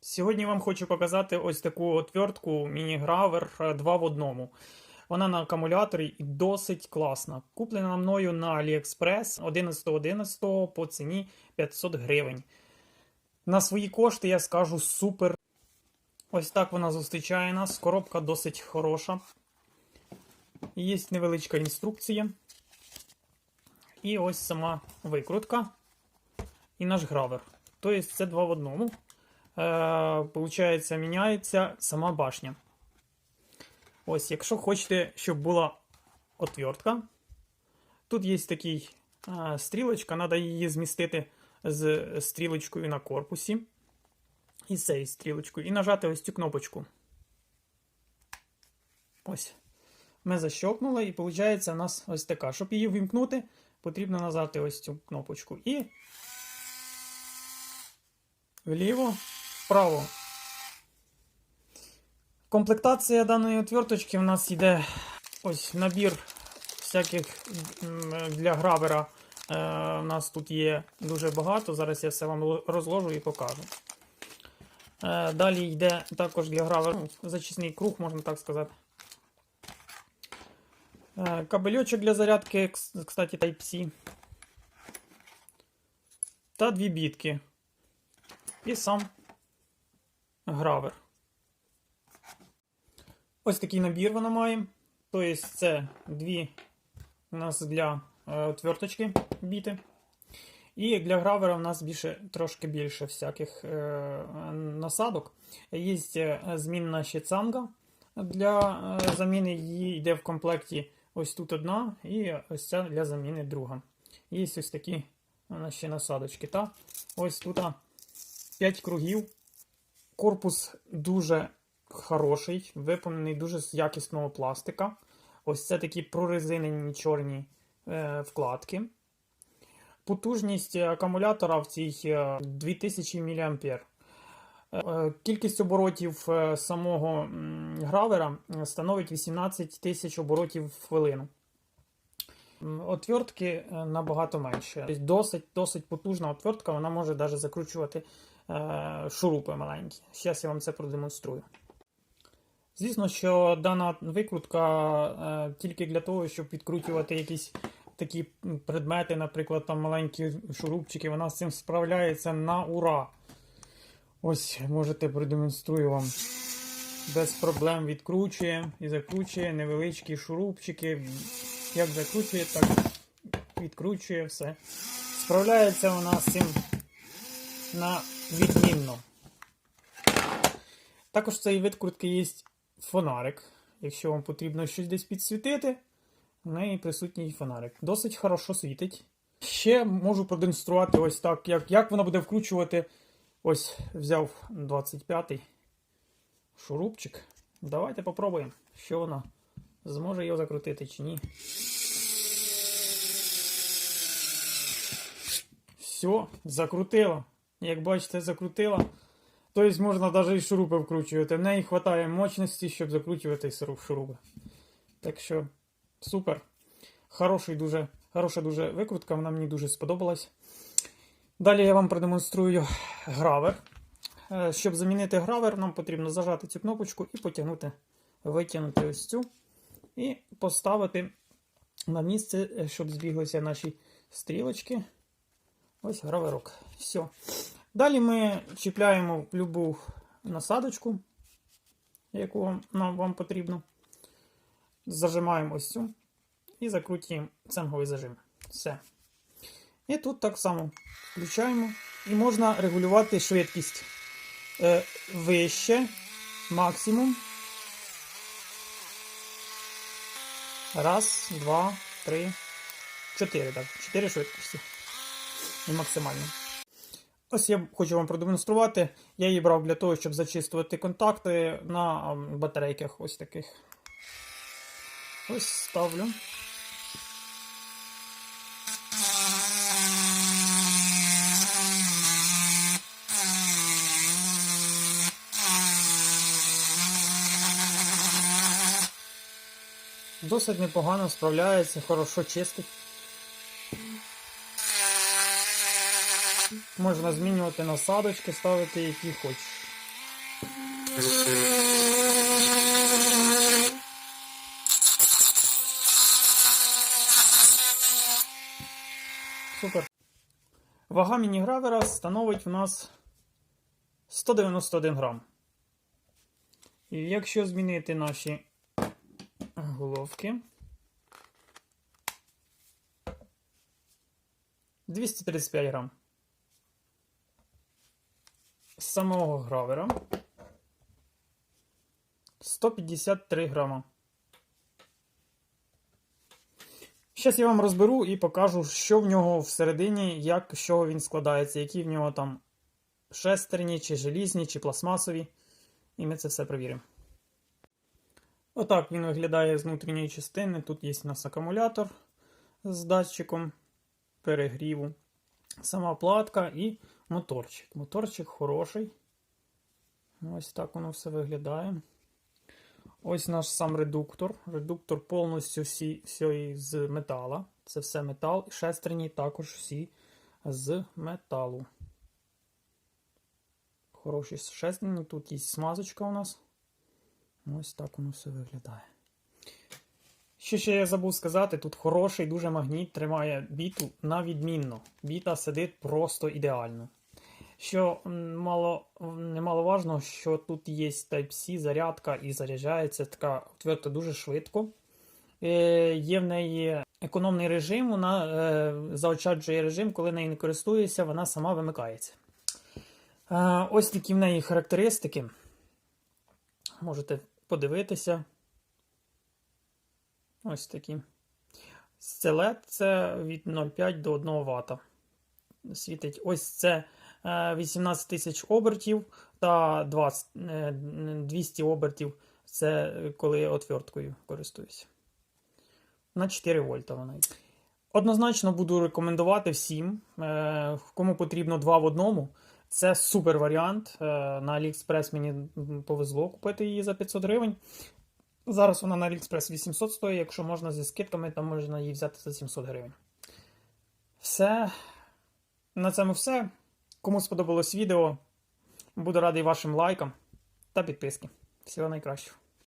Сьогодні вам хочу показати ось таку отвертку міні-гравер 2 в одному. Вона на акумуляторі і досить класна. Куплена мною на AliExpress 11.11 по ціні 500 гривень. На свої кошти я скажу супер. Ось так вона зустрічає нас. Коробка досить хороша. Є невеличка інструкція. І ось сама викрутка. І наш гравер. Тобто це два в одному. Е, Получається, міняється сама башня. Ось, якщо хочете, щоб була отвертка, тут є такий е, стрілочка, треба її змістити з стрілочкою на корпусі. І з цією стрілочкою. І нажати ось цю кнопочку. Ось. Ми защелкнули, і виходить у нас ось така. Щоб її вимкнути, потрібно нажати ось цю кнопочку. І вліво, вправо. Комплектація даної отверточки у нас йде ось набір всяких для гравера. Е, у нас тут є дуже багато. Зараз я все вам розложу і покажу. Е, далі йде також для гравера ну, зачисний круг, можна так сказати. Е, кабельочок для зарядки, кс- кстати, Type-C. Та дві бітки. І сам гравер. Ось такий набір вона має. Тобто це дві у нас для е, отверточки біти. І для гравера у нас більше, трошки більше всяких е, насадок. Є е, змінна ще цанга. Для е, заміни її йде в комплекті ось тут одна, і ось ця для заміни друга. Є ось такі у ще насадочки. Та ось тут 5 кругів. Корпус дуже хороший, виповнений дуже з якісного пластика. Ось це такі прорезинені чорні е, вкладки. Потужність акумулятора в цій е, 2000 мА. Е, Кількість оборотів е, самого гравера е, становить 18 тисяч оборотів в хвилину. Отвертки е, набагато менше. Тобто Досить, досить потужна отвертка, вона може навіть закручувати е, шурупи маленькі. Зараз я вам це продемонструю. Звісно, що дана викрутка е, тільки для того, щоб відкручувати якісь такі предмети, наприклад, там маленькі шурупчики, вона з цим справляється на ура. Ось можете продемонструю вам. Без проблем відкручує і закручує невеличкі шурупчики. Як закручує, так відкручує все. Справляється вона з цим на відмінно. Також в цієї відкрутки є фонарик. Якщо вам потрібно щось десь підсвітити, в неї присутній фонарик. Досить хорошо світить. Ще можу продемонструвати ось так, як, як вона буде вкручувати. Ось взяв 25-й шурупчик. Давайте попробуємо, що вона зможе його закрутити чи ні. Все, закрутила. Як бачите, закрутила. Тобто можна навіть і шурупи вкручувати. В неї вистачає мощності, щоб закручувати шурупи. Так що супер. Хороший дуже, хороша дуже викрутка, вона мені дуже сподобалась. Далі я вам продемонструю гравер. Е, Щоб замінити гравер, нам потрібно зажати цю кнопочку і потягнути, витягнути ось цю. І поставити на місце, е, щоб збіглися наші стрілочки. Ось граверок. Все. Далі ми чіпляємо любу насадочку, яку вам, нам вам потрібно. Зажимаємо ось цю і закрутюємо цинговий зажим. Все. І тут так само включаємо. І можна регулювати швидкість е, вище, максимум. Раз, два, три, чотири. Так, чотири швидкості. І максимально. Ось я хочу вам продемонструвати. Я її брав для того, щоб зачистувати контакти на ем, батарейках ось таких. Ось ставлю. Досить непогано справляється, хорошо чистить. Можна змінювати насадочки, ставити які хочеш. Супер. Вага міні-гравера становить у нас 191 грам. І якщо змінити наші головки. 235 грам. Самого гравера 153 грама. Зараз я вам розберу і покажу, що в нього всередині, як з чого він складається, які в нього там шестерні, чи желізні, чи пластмасові. І ми це все перевіримо. Отак він виглядає з внутрішньої частини. Тут є у нас акумулятор з датчиком перегріву, сама платка і моторчик. Моторчик хороший. Ось так воно все виглядає. Ось наш сам редуктор. Редуктор повністю всі, всі з метала. Це все метал. Шестерні також всі з металу. Хороші шестерні. Тут є смазочка у нас. Ось так воно все виглядає. Що ще я забув сказати, тут хороший дуже магніт тримає біту на відмінно. Біта сидить просто ідеально. Що мало, немаловажно, що тут є Type-C зарядка і заряджається така отверто дуже швидко. Е, є в неї економний режим, вона е, заощаджує режим, коли нею не користуєшся, вона сама вимикається. Е, ось такі в неї характеристики. Можете подивитися. Ось такі. LED це від 0,5 до 1 Вт. Світить. Ось це е, 18 тисяч обертів та 20, е, 200 обертів. Це коли отверткою користуюся. На 4 вольта вона. Однозначно буду рекомендувати всім, е, кому потрібно 2 в одному. Це супер варіант. Е, На AliExpress мені повезло купити її за 500 гривень. Зараз вона на AliExpress 800 стоїть, якщо можна зі скидками, то можна її взяти за 700 гривень. Все. На цьому все. Кому сподобалось відео, буду радий вашим лайкам та підписки. Всього найкращого.